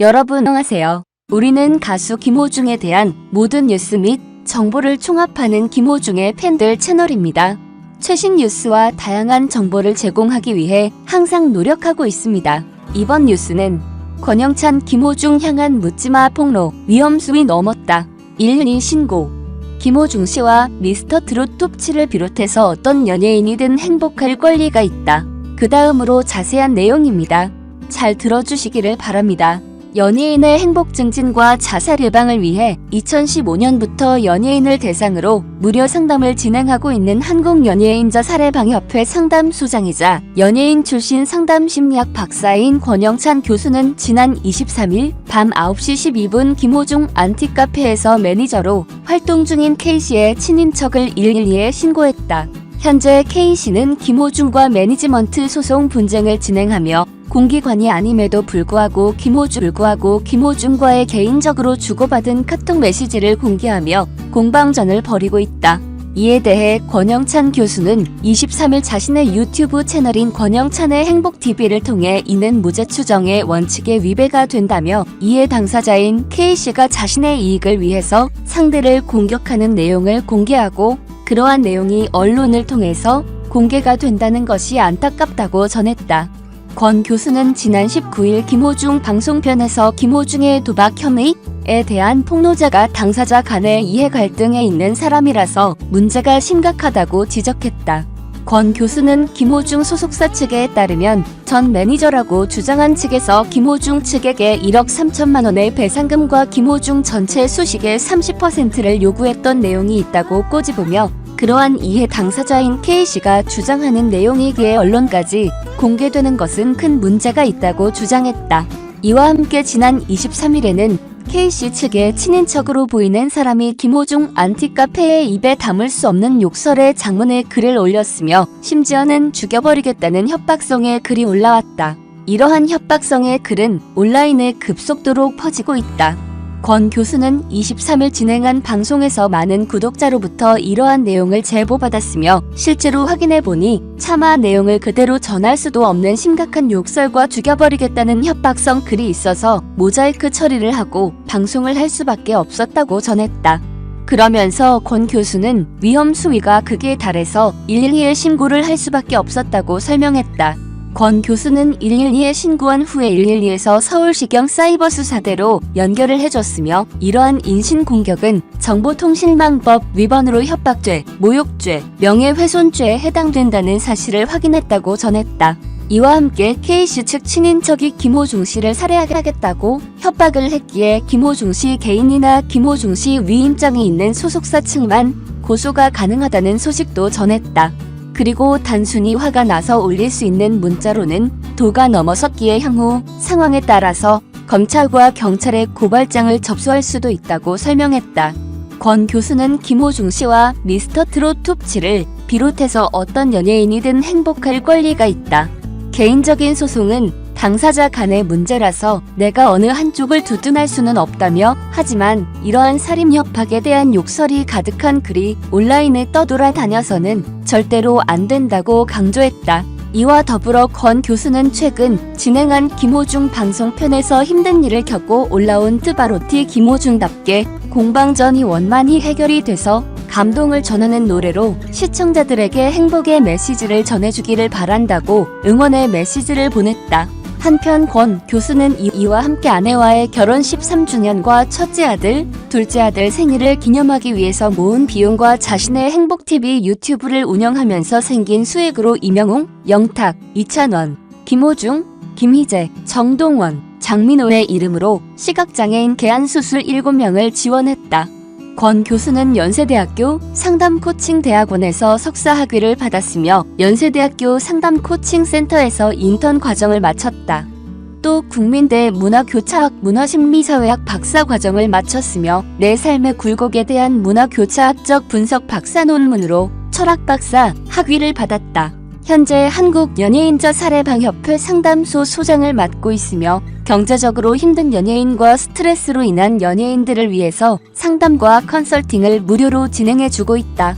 여러분 안녕하세요. 우리는 가수 김호중에 대한 모든 뉴스 및 정보를 총합하는 김호중의 팬들 채널입니다. 최신 뉴스와 다양한 정보를 제공하기 위해 항상 노력하고 있습니다. 이번 뉴스는 권영찬 김호중 향한 묻지마 폭로 위험 수위 넘었다. 112 신고 김호중 씨와 미스터 트롯 톱치를 비롯해서 어떤 연예인이든 행복할 권리가 있다. 그 다음으로 자세한 내용입니다. 잘 들어주시기를 바랍니다. 연예인의 행복 증진과 자살 예방을 위해 2015년부터 연예인을 대상으로 무료 상담을 진행하고 있는 한국연예인저 사례방협회 상담소장이자 연예인 출신 상담 심리학 박사인 권영찬 교수는 지난 23일 밤 9시 12분 김호중 안티카페에서 매니저로 활동 중인 K씨의 친인척을 112에 신고했다. 현재 K씨는 김호중과 매니지먼트 소송 분쟁을 진행하며 공기관이 아님에도 불구하고 김호중 불구하고 김호중과의 개인적으로 주고받은 카톡 메시지를 공개하며 공방전을 벌이고 있다. 이에 대해 권영찬 교수는 23일 자신의 유튜브 채널인 권영찬의 행복TV를 통해 이는 무죄 추정의 원칙에 위배가 된다며 이에 당사자인 K씨가 자신의 이익을 위해서 상대를 공격하는 내용을 공개하고 그러한 내용이 언론을 통해서 공개가 된다는 것이 안타깝다고 전했다. 권 교수는 지난 19일 김호중 방송편에서 김호중의 도박 혐의에 대한 폭로자가 당사자 간의 이해 갈등에 있는 사람이라서 문제가 심각하다고 지적했다. 권 교수는 김호중 소속사 측에 따르면 전 매니저라고 주장한 측에서 김호중 측에게 1억 3천만 원의 배상금과 김호중 전체 수식의 30%를 요구했던 내용이 있다고 꼬집으며 그러한 이해 당사자인 K씨가 주장하는 내용이기에 언론까지 공개되는 것은 큰 문제가 있다고 주장했다. 이와 함께 지난 23일에는 K씨 측의 친인척으로 보이는 사람이 김호중 안티카페에 입에 담을 수 없는 욕설의 장문의 글을 올렸으며 심지어는 죽여버리겠다는 협박성의 글이 올라왔다. 이러한 협박성의 글은 온라인에 급속도로 퍼지고 있다. 권 교수는 23일 진행한 방송에서 많은 구독자로부터 이러한 내용을 제보받았으며 실제로 확인해 보니 차마 내용을 그대로 전할 수도 없는 심각한 욕설과 죽여버리겠다는 협박성 글이 있어서 모자이크 처리를 하고 방송을 할 수밖에 없었다고 전했다. 그러면서 권 교수는 위험 수위가 극에 달해서 112에 신고를 할 수밖에 없었다고 설명했다. 권 교수는 112에 신고한 후에 112에서 서울시경 사이버 수사대로 연결을 해줬으며 이러한 인신 공격은 정보통신망법 위반으로 협박죄, 모욕죄, 명예훼손죄에 해당된다는 사실을 확인했다고 전했다. 이와 함께 K씨 측 친인척이 김호중 씨를 살해하겠다고 협박을 했기에 김호중 씨 개인이나 김호중 씨 위임장이 있는 소속사 측만 고소가 가능하다는 소식도 전했다. 그리고 단순히 화가 나서 올릴 수 있는 문자로는 도가 넘어섰기에 향후 상황에 따라서 검찰과 경찰에 고발장을 접수할 수도 있다고 설명했다. 권 교수는 김호중 씨와 미스터 트롯 톱치를 비롯해서 어떤 연예인이든 행복할 권리가 있다. 개인적인 소송은 당사자 간의 문제라서 내가 어느 한쪽을 두둔할 수는 없다며 하지만 이러한 살인 협박에 대한 욕설이 가득한 글이 온라인에 떠돌아다녀서는 절대로 안 된다고 강조했다. 이와 더불어 권 교수는 최근 진행한 김호중 방송편에서 힘든 일을 겪고 올라온 트바로티 김호중답게 공방전이 원만히 해결이 돼서 감동을 전하는 노래로 시청자들에게 행복의 메시지를 전해주기를 바란다고 응원의 메시지를 보냈다. 한편 권 교수는 이- 이와 함께 아내와의 결혼 13주년과 첫째 아들, 둘째 아들 생일을 기념하기 위해서 모은 비용과 자신의 행복TV 유튜브를 운영하면서 생긴 수익으로 이명웅, 영탁, 이찬원, 김호중, 김희재, 정동원, 장민호의 이름으로 시각장애인 개안수술 7명을 지원했다. 권 교수는 연세대학교 상담코칭대학원에서 석사 학위를 받았으며 연세대학교 상담코칭센터에서 인턴 과정을 마쳤다. 또 국민대 문화교차학 문화심리사회학 박사 과정을 마쳤으며 내 삶의 굴곡에 대한 문화교차학적 분석 박사 논문으로 철학 박사 학위를 받았다. 현재 한국 연예인저 사례방협회 상담소 소장을 맡고 있으며 경제적으로 힘든 연예인과 스트레스로 인한 연예인들을 위해서 상담과 컨설팅을 무료로 진행해주고 있다.